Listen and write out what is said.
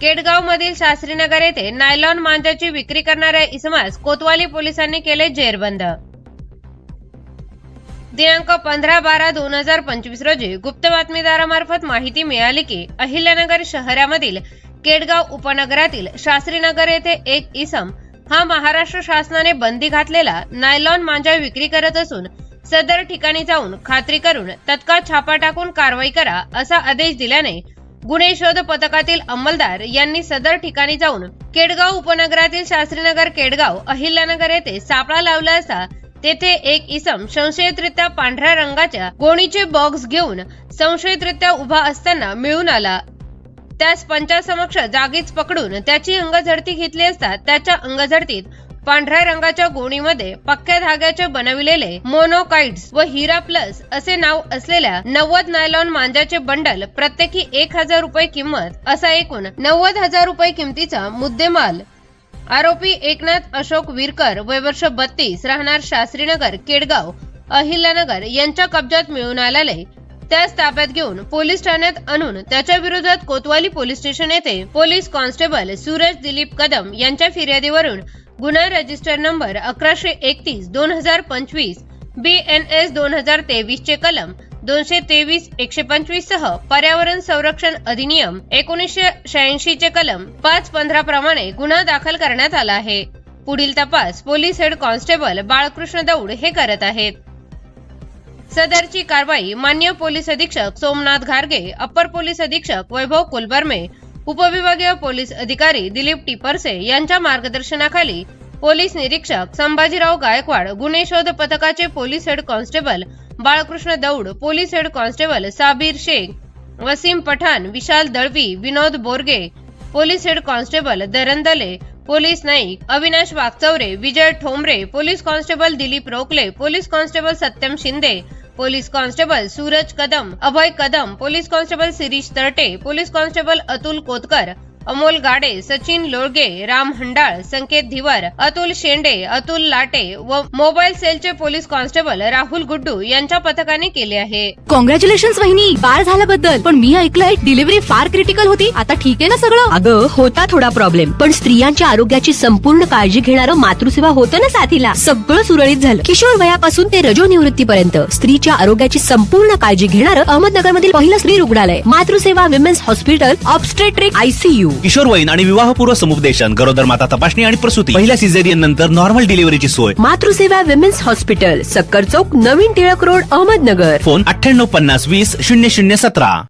केडगाव मधील शास्त्रीनगर येथे नायलॉन मांजाची विक्री करणाऱ्या इसमास कोतवाली पोलिसांनी केले जेरबंद. दिनांक पंधरा बारा दोन हजार पंचवीस रोजी गुप्त बातमीदारामार्फत माहिती मिळाली की अहिल्यानगर शहरामधील केडगाव उपनगरातील शास्त्रीनगर येथे एक इसम हा महाराष्ट्र शासनाने बंदी घातलेला नायलॉन मांजा विक्री करत असून सदर ठिकाणी जाऊन खात्री करून तत्काळ छापा टाकून कारवाई करा असा आदेश दिल्याने गुन्हे शोध पथकातील अंमलदार यांनी सदर ठिकाणी जाऊन केडगाव उपनगरातील शास्त्रीनगर केडगाव अहिल्यानगर येथे सापळा लावला असता तेथे एक इसम संशयितरित्या पांढऱ्या रंगाच्या गोणीचे बॉक्स घेऊन संशयितरित्या उभा असताना मिळून आला. त्यास पंचासमक्ष जागीच पकडून त्याची अंगझडती घेतली असता त्याच्या अंगझडतीत पांढऱ्या रंगाच्या गोणीमध्ये पक्क्या धाग्याचे बनविलेले मोनोकाइड्स व हिरा प्लस असे नाव असलेल्या नव्वद नायलॉन मांजाचे बंडल प्रत्येकी एक हजार रुपये किंमत असा एकूण नव्वद हजार रुपये किमतीचा मुद्देमाल. आरोपी एकनाथ अशोक विरकर वय वर्ष बत्तीस राहणार शास्त्रीनगर केडगाव अहिल्यानगर यांच्या कब्जात मिळून आल्याने त्यास ताब्यात घेऊन पोलीस ठाण्यात आणून त्याच्या विरोधात कोतवाली पोलीस स्टेशन येथे पोलीस कॉन्स्टेबल सूरज दिलीप कदम यांच्या फिर्यादीवरून गुन्हा रजिस्टर नंबर अकराशे एकतीस दोन हजार पंचवीस बी एन एस दोन हजार तेवीस चे कलम दोनशे तेवीस एकशे पंचवीस सह पर्यावरण संरक्षण अधिनियम एकोणीसशे शहाऐंशी चे कलम पाच पंधरा प्रमाणे गुन्हा दाखल करण्यात आला आहे. पुढील तपास पोलीस हेड कॉन्स्टेबल बाळकृष्ण दौड हे करत आहेत. सदरची कारवाई मान्य पोलीस अधीक्षक सोमनाथ घारगे अप्पर पोलीस अधीक्षक वैभव कुलबर्मे उपविभागीय पोलीस अधिकारी दिलीप टिपरसे यांच्या मार्गदर्शनाखाली पोलीस निरीक्षक संभाजीराव गायकवाड गुन्हे शोध पथकाचे पोलीस हेड कॉन्स्टेबल बाळकृष्ण दौड police head constable Sabir Shaikh Wasim Pathan Vishal Dalvi Vinod Borge police head constable Darandale police Naik Avinash Wagchaure Vijay Thombre police constable Dilip Rokle police constable Satyam Shinde police constable Suraj Kadam Abhay Kadam police constable Shirish Tarte police constable Atul Kotkar Amol Gade Sachin Lolge Ram Handal Sanket Dhiwar Atul Shende Atul Late व mobile सेलचे police constable Rahul Guddu यांच्या पथकाने केले आहे. Congratulation वहिनी. बाळ झाल्याबद्दल. पण मी ऐकलंय डिलिव्हरी फार क्रिटिकल होती. आता ठीक आहे ना सगळं? अगं होता थोडा प्रॉब्लेम पण स्त्रियांच्या आरोग्याची संपूर्ण काळजी घेणारं मातृसेवा होतं ना साथीला? सगळं सुरळीत झालं. किशोर वयापासून ते रजो निवृत्तीपर्यंत. स्त्रीच्या आरोग्याची संपूर्ण काळजी घेणारं अहमदनगर मधील पहिलं स्त्री रुग्णालय Matruseva women's hospital obstetric ICU किशोरवयीन आणि विवाहपूर्व समुपदेशन गरोदर माता तपासणी आणि प्रसूती. पहिल्या सिझेरियन नंतर नॉर्मल डिलिव्हरीची सोय. मातृसेवा विमेन्स हॉस्पिटल सक्कर चौक नवीन टिळक रोड अहमदनगर. फोन अठ्ठ्याण्णव पन्नास वीस शून्य शून्य सतरा.